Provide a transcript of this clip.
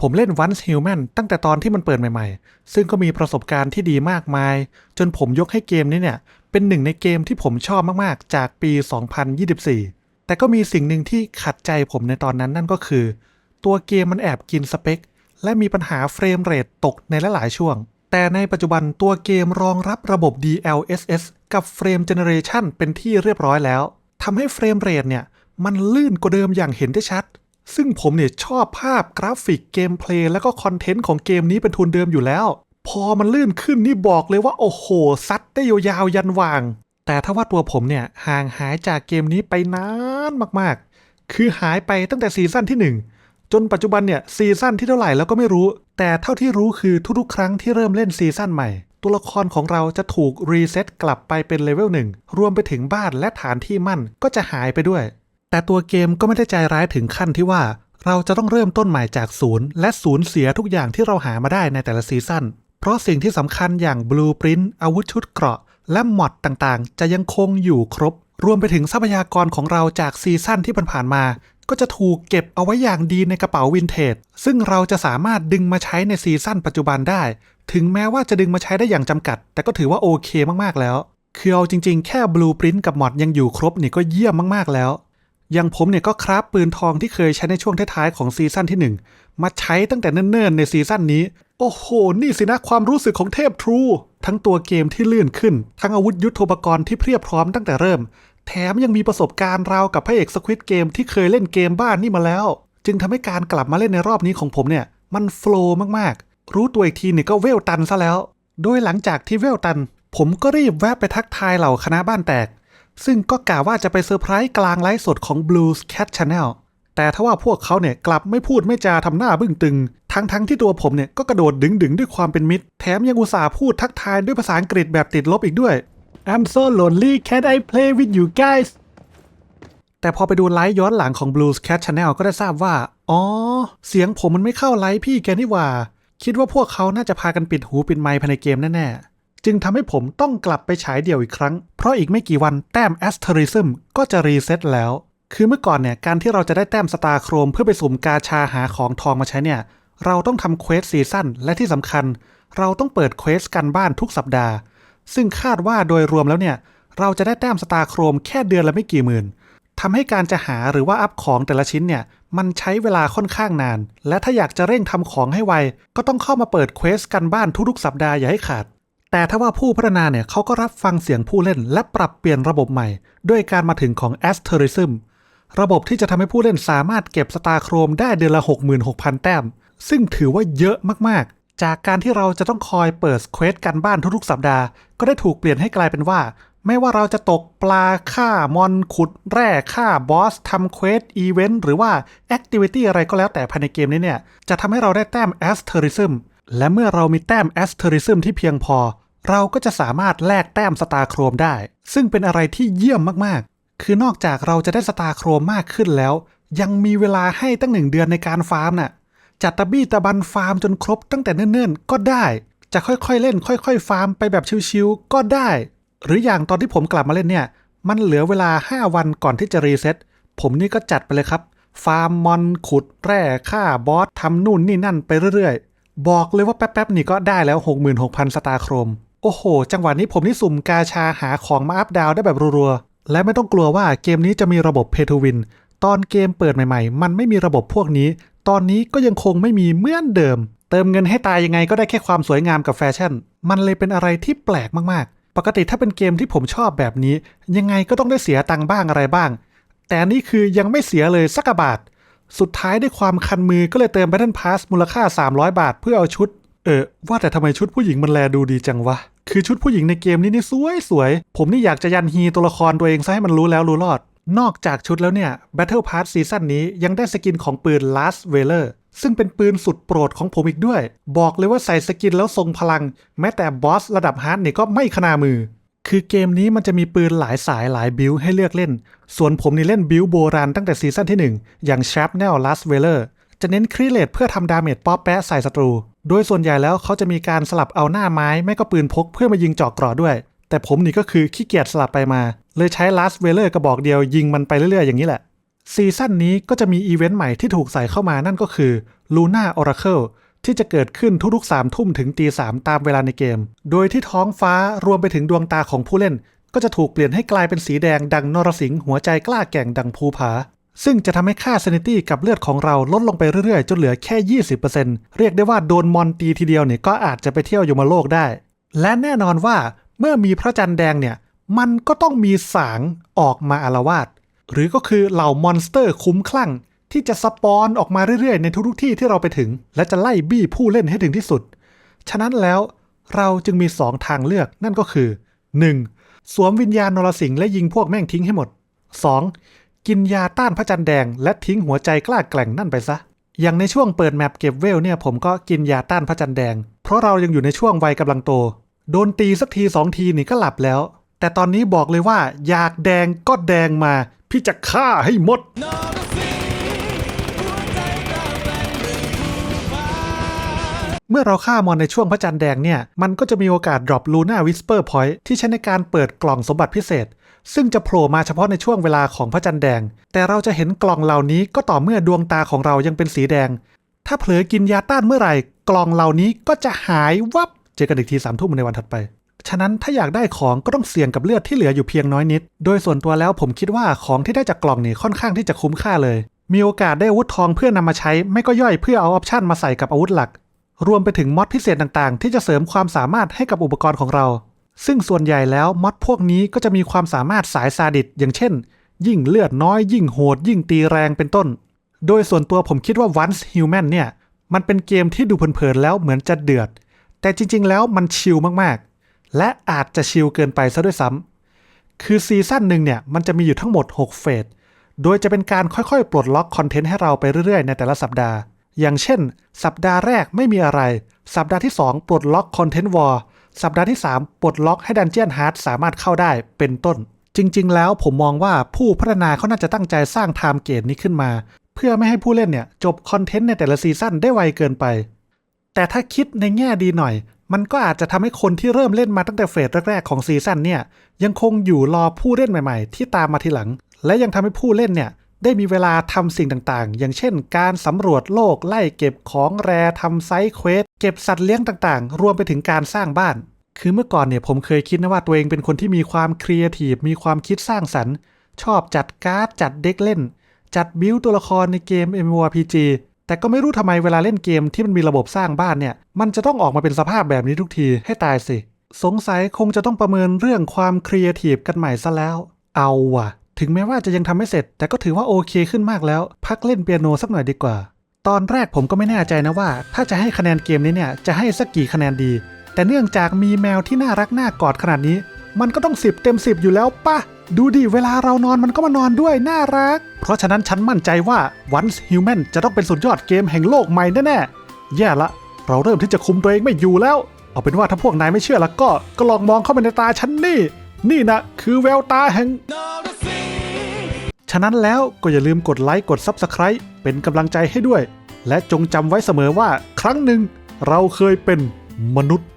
ผมเล่น Once Human ตั้งแต่ตอนที่มันเปิดใหม่ๆ ซึ่งก็มีประสบการณ์ที่ดีมากมาย จนผมยกให้เกมนี้เนี่ย เป็นหนึ่งในเกมที่ผมชอบมากๆ จากปี 2024 แต่ก็มีสิ่งหนึ่งที่ขัดใจผมในตอนนั้นนั่นก็คือ ตัวเกมมันแอบกินสเปค และมีปัญหาเฟรมเรทตกในหลายๆช่วง แต่ในปัจจุบันตัวเกมรองรับระบบ DLSS กับเฟรมเจเนเรชันเป็นที่เรียบร้อยแล้วทำให้เฟรมเรทเนี่ยมันลื่นกว่าเดิมอย่างเห็นได้ชัด ซึ่งผมเนี่ยชอบภาพกราฟิกเกมเพลย์และก็คอนเทนต์ของเกมนี้เป็นทุนเดิมอยู่แล้ว พอมันลื่นขึ้นนี่บอกเลยว่าโอ้โหซัดได้ยาวๆยันวาง แต่ถ้าว่าตัวผมเนี่ยห่างหายจากเกมนี้ไปนานมากๆ คือหายไปตั้งแต่ซีซั่นที่ 1 จนปัจจุบันเนี่ยซีซั่นที่เท่าไหร่แล้วก็ไม่รู้ แต่เท่าที่รู้คือทุกๆ ครั้งที่เริ่มเล่นซีซั่นใหม่ตัวละครของเราจะถูกรีเซ็ตกลับไปเป็นเลเวลหนึ่งรวมไปถึงบ้านและฐานที่มั่นก็จะหายไปด้วย แต่ตัวเกมก็ไม่ได้ใจร้ายถึงขั้นที่ว่า เราจะต้องเริ่มต้นใหม่จากศูนย์และสูญเสียทุกอย่างที่เราหามาได้ในแต่ละซีซั่นเพราะสิ่งที่สำคัญอย่างบลูปรินต์อาวุธชุดเกราะ และมอดต่างๆ จะยังคงอยู่ครบ รวมไปถึงทรัพยากรของเราจากซีซั่นที่ผ่านๆมา ก็จะถูกเก็บเอาไว้อย่างดีในกระเป๋าวินเทจ ซึ่งเราจะสามารถดึงมาใช้ในซีซั่นปัจจุบันได้ ถึงแม้ว่าจะดึงมาใช้ได้อย่างจำกัด แต่ก็ถือว่าโอเคมากๆแล้ว คือเอาจริง ๆ แค่บลูปรินต์กับมอดยังอยู่ครบนี่ก็เยี่ยมมากๆแล้ว อย่างผมเนี่ยก็คราฟปืนทองที่เคยใช้ในช่วงท้ายๆของซีซั่นที่ 1 มาใช้ตั้งแต่เนิ่นๆในซีซั่นนี้ โอ้โห นี่สินะความรู้สึกของเทพทรู ทั้งตัวเกมที่ลื่นขึ้น ทั้งอาวุธยุทโธปกรณ์ที่เพียบพร้อมตั้งแต่เริ่ม แถมยังมีประสบการณ์ราวกับพระเอกสควิตเกมที่เคยเล่นเกมบ้านนี่มาแล้ว จึงทำให้การกลับมาเล่นในรอบนี้ของผมเนี่ย มันโฟล์มากๆ รู้ตัวอีกทีเนี่ยก็เวลตันซะแล้ว โดยหลังจากที่เวลตัน ผมก็รีบแวะไปทักทายเหล่าคณะบ้านแตก ซึ่งก็กล่าวว่าจะไปเซอร์ไพรส์กลางไลฟ์สดของ Blues Cat Channel แต่ถ้าว่าพวกเขาเนี่ยกลับไม่พูดไม่จาทำหน้าบึ้งตึง ทั้งทั้งๆที่ตัวผมเนี่ยก็กระโดดดึงดึงด้วยความเป็นมิตร แถมยังอุตส่าห์พูดทักทายด้วยภาษาอังกฤษแบบติดลบอีกด้วย I'm so lonely can I play with you guys แต่พอไปดูไลฟ์ย้อนหลังของ Blues Cat Channel ก็ได้ทราบว่า อ๋อ เสียงผมมันไม่เข้าไลฟ์พี่แกนี่หว่า คิดว่าพวกเขาน่าจะพากันปิดหูปิดไมค์ภายในเกมแน่ๆ จึงทำให้ผมต้องกลับไปฉายเดี่ยวอีกครั้ง เพราะอีกไม่กี่วันแต้ม a s t e r i s m ก็จะรีเซ็ตแล้ว คือเมื่อก่อนเนี่ย การที่เราจะได้แต้มสตาร์โครมเพื่อไปสุ่มกาชาหาของทองมาใช้เนี่ย เราต้องทำเควสซีซั่นและที่สำคัญ เราต้องเปิดเควสกันบ้านทุกสัปดาห์ ซึ่งคาดว่าโดยรวมแล้วเนี่ย เราจะได้แต้มสตาร์โครมแค่เดือนละไม่กี่หมื่นทำให้การจะหาหรือว่าอัพของแต่ละชิ้นเนี่ยมันใช้เวลาค่อนข้างนาน และถ้าอยากจะเร่งทำของให้ไว ก็ต้องเข้ามาเปิดเควสกันบ้านทุกๆสัปดาห์อย่าให้ขาด แต่ถ้าว่าผู้พัฒนาเนี่ยเขาก็รับฟังเสียงผู้เล่น และปรับเปลี่ยนระบบใหม่ ด้วยการมาถึงของ a s t e r i s m ระบบที่จะทำให้ผู้เล่นสามารถเก็บสตาร์โครมได้เดือนละ 66,000 แต้ม ซึ่งถือว่าเยอะมากๆ จากการที่เราจะต้องคอยเปิดเควสกันบ้านทุกๆ สัปดาห์ ก็ได้ถูกเปลี่ยนให้กลายเป็นว่า ไม่ว่าเราจะตกปลาฆ่ามอนขุดแร่ฆ่าบอสทำเควสอีเวนต์หรือว่าแอคทิวิตี้อะไรก็แล้วแต่ภายในเกมนี้เนี่ยจะทำให้เราได้แต้มแอสเทอริซึม และเมื่อเรามีแต้มแอสเทอริซึมที่เพียงพอ เราก็จะสามารถแลกแต้มสตาร์โครมได้ ซึ่งเป็นอะไรที่เยี่ยมมากๆ คือนอกจากเราจะได้สตาร์โครมมากขึ้นแล้ว ยังมีเวลาให้ตั้งหนึ่งเดือนในการฟาร์มน่ะจัดตะบี้ตะบันฟาร์มจนครบตั้งแต่เนิ่นๆ ก็ได้ จะค่อยๆเล่น ค่อยๆ ฟาร์มไปแบบชิวๆก็ได้ หรืออย่างตอนที่ผมกลับมาเล่นเนี่ย มันเหลือเวลา 5 วันก่อนที่จะรีเซ็ตผมนี่ก็จัดไปเลยครับ ฟาร์มมอนขุดแร่ฆ่าบอสทำนู่นนี่นั่นไปเรื่อยๆ บอกเลยว่าแป๊บๆนี่ก็ได้แล้ว 66,000 สตาร์โครม โอ้โห จังหวะนี้ผมนี่สุ่มกาชาหาของมาอัพดาวได้แบบรัวๆ และไม่ต้องกลัวว่าเกมนี้จะมีระบบเพทูวิน ตอนเกมเปิดใหม่ๆ มันไม่มีระบบพวกนี้ ตอนนี้ก็ยังคงไม่มีเหมือนเดิม เติมเงินให้ตายยังไงก็ได้แค่ความสวยงามกับแฟชั่น มันเลยเป็นอะไรที่แปลกมากๆ ปกติถ้าเป็นเกมที่ผมชอบแบบนี้ ยังไงก็ต้องได้เสียตังค์บ้างอะไรบ้าง แต่นี่คือยังไม่เสียเลยสักบาท สุดท้ายด้วยความคันมือก็เลยเติม Battle Pass มูลค่า 300 บาท เพื่อเอาชุด เออ ว่าแต่ทำไมชุดผู้หญิงมันแลดูดีจังวะ คือชุดผู้หญิงในเกมนี้นี่สวยสวย ผมนี่อยากจะยันฮีตัวละครตัวเองซะให้มันรู้แล้วรู้รอด นอกจากชุดแล้วเนี่ย Battle Pass ซีซั่นนี้ยังได้สกินของปืน Last v a l o r ซึ่งเป็นปืนสุดโปรดของผมอีกด้วย บอกเลยว่าใส่สกินแล้วทรงพลัง แม้แต่บอสระดับฮาร์ดเนี่ยก็ไม่ขนามือ คือเกมนี้มันจะมีปืนหลายสายหลายบิลให้เลือกเล่น ส่วนผมนี่เล่นบิลโบราณตั้งแต่ซีซั่นที่ 1 อย่าง Shrapnel Last v a l o r จะเน้นครีเลตเพื่อทำดาเมจป๊อปแปะใส่ศัตรู โดยส่วนใหญ่แล้วเขาจะมีการสลับเอาหน้าไม้ไม่ก็ปืนพกเพื่อมายิงจาะเกราะด้วย แต่ผมนี่ก็คือขี้เกียจสลับไปมา เลยใช้ Last v a l o r กระบอกเดียวยิงมันไปเรื่อยๆอย่างนี้แหละซีซั่นนี้ก็จะมีอีเวนต์ใหม่ที่ถูกใส่เข้ามานั่นก็คือ Luna Oracle ที่จะเกิดขึ้นทุกๆ3ทุ่มถึงตี3ตามเวลาในเกม โดยที่ท้องฟ้ารวมไปถึงดวงตาของผู้เล่น ก็จะถูกเปลี่ยนให้กลายเป็นสีแดงดังนรสิงห์หัวใจกล้าแก่งดังภูผา ซึ่งจะทำให้ค่า sanity กับเลือดของเราลดลงไปเรื่อยๆ จนเหลือแค่ 20%เรียกได้ว่าโดนมอนตีทีเดียวเนี่ยก็อาจจะไปเที่ยวยมโลกได้ และแน่นอนว่าเมื่อมีพระจันทร์แดงเนี่ยมันก็ต้องมีสางออกมาอาละวาดหรือก็คือเหล่ามอนสเตอร์คุ้มคลั่ง ที่จะสปอนออกมาเรื่อยๆ ในทุกๆที่ที่เราไปถึง และจะไล่บี้ผู้เล่นให้ถึงที่สุด ฉะนั้นแล้วเราจึงมี 2 ทางเลือกนั่นก็คือ 1. สวมวิญญาณนรสิงห์และยิงพวกแม่งทิ้งให้หมด 2. กินยาต้านพระจันทร์แดง และทิ้งหัวใจกล้าแกร่งนั่นไปซะ อย่างในช่วงเปิดแมปเก็บเวลเนี่ยผมก็กินยาต้านพระจันทร์แดง เพราะเรายังอยู่ในช่วงวัยกำลังโต โดนตีสักทีสองทีนี่ก็หลับแล้ว แต่ตอนนี้บอกเลยว่า อยากแดงก็แดงมา พี่จะฆ่าให้หมด เมื่อเราฆ่ามอนในช่วงพระจันทร์แดงเนี่ย มันก็จะมีโอกาสดรอปลูน่าวิสเปอร์พอยท์ที่ใช้ในการเปิดกล่องสมบัติพิเศษ ซึ่งจะโผล่มาเฉพาะในช่วงเวลาของพระจันทร์แดง แต่เราจะเห็นกล่องเหล่านี้ก็ต่อเมื่อดวงตาของเรายังเป็นสีแดง ถ้าเผลอกินยาต้านเมื่อไหร่ กล่องเหล่านี้ก็จะหายวับ เจอกันอีกทีสามทุ่มในวันถัดไป ฉะนั้นถ้าอยากได้ของก็ต้องเสี่ยงกับเลือดที่เหลืออยู่เพียงน้อยนิด โดยส่วนตัวแล้วผมคิดว่าของที่ได้จากกล่องนี่ค่อนข้างที่จะคุ้มค่าเลย มีโอกาสได้อาวุธทองเพื่อนำมาใช้ ไม่ก็ย่อยเพื่อเอาออปชันมาใส่กับอาวุธหลัก รวมไปถึงมอดพิเศษต่างๆ ที่จะเสริมความสามารถให้กับอุปกรณ์ของเรา ซึ่งส่วนใหญ่แล้วมอดพวกนี้ก็จะมีความสามารถสายซาดิสอย่างเช่น ยิ่งเลือดน้อย ยิ่งโหด ยิ่งตีแรงเป็นต้น โดยส่วนตัวผมคิดว่า Once Human เนี่ย มันเป็นเกมที่ดูเพลินๆแล้วเหมือนจะเดือด แต่จริงๆ แล้วมันชิลมากๆ และอาจจะชิลเกินไปซะด้วยซ้ำคือซีซั่นหนึ่งเนี่ยมันจะมีอยู่ทั้งหมด 6 เฟสโดยจะเป็นการค่อยๆ ปลดล็อกคอนเทนต์ให้เราไปเรื่อยๆ ในแต่ละสัปดาห์ อย่างเช่น สัปดาห์แรกไม่มีอะไร สัปดาห์ที่ 2 ปลดล็อกคอนเทนต์วอลสัปดาห์ที่ 3 ปลดล็อกให้ดันเจียนฮาร์ดสามารถเข้าได้เป็นต้น จริง ๆ แล้วผมมองว่าผู้พัฒนาเขาน่าจะตั้งใจสร้างไทม์เกตนี้ขึ้นมา เพื่อไม่ให้ผู้เล่นเนี่ยจบคอนเทนต์ในแต่ละซีซั่นได้ไวเกินไป แต่ถ้าคิดในแง่ดีหน่อย มันก็อาจจะทำให้คนที่เริ่มเล่นมาตั้งแต่เฟสแรกๆของซีซั่นเนี่ยยังคงอยู่รอผู้เล่นใหม่ ๆ ที่ตามมาทีหลัง และยังทำให้ผู้เล่นเนี่ย ได้มีเวลาทำสิ่งต่างๆ อย่างเช่นการสำรวจโลกไล่เก็บของแรทำไซด์เควสเก็บสัตว์เลี้ยงต่างๆ รวมไปถึงการสร้างบ้าน คือเมื่อก่อนเนี่ยผมเคยคิดนะว่าตัวเองเป็นคนที่มีความครีเอทีฟมีความคิดสร้างสรรค์ ชอบจัดการ์ดจัดเด็กเล่น จัดบิวตัวละครในเกม MMORPG แต่ก็ไม่รู้ทำไมเวลาเล่นเกมที่มันมีระบบสร้างบ้านเนี่ย มันจะต้องออกมาเป็นสภาพแบบนี้ทุกทีให้ตายสิ สงสัยคงจะต้องประเมินเรื่องความครีเอทีฟกันใหม่ซะแล้ว เอาว่ะ ถึงแม้ว่าจะยังทำไม่เสร็จ แต่ก็ถือว่าโอเคขึ้นมากแล้ว พักเล่นเปียโนสักหน่อยดีกว่า ตอนแรกผมก็ไม่แน่ใจนะว่า ถ้าจะให้คะแนนเกมนี้เนี่ยจะให้สักกี่คะแนนดี แต่เนื่องจากมีแมวที่น่ารักน่ากอดขนาดนี้ มันก็ต้อง 10 เต็ม 10 อยู่แล้วปะดูดิเวลาเรานอนมันก็มานอนด้วยน่ารัก เพราะฉะนั้นฉันมั่นใจว่า Once Human จะต้องเป็นสุดยอดเกมแห่งโลกใหม่แน่ๆแย่ละ เราเริ่มที่จะคุมตัวเองไม่อยู่แล้ว เอาเป็นว่าถ้าพวกนายไม่เชื่อแล้วก็ก็ลองมองเข้าไปในตาฉันนี่ นี่นะคือแววตาแห่ง ฉะนั้นแล้วก็อย่าลืมกดไลค์กด Subscribe เป็นกำลังใจให้ด้วย และจงจำไว้เสมอว่าครั้งหนึ่งเราเคยเป็นมนุษย์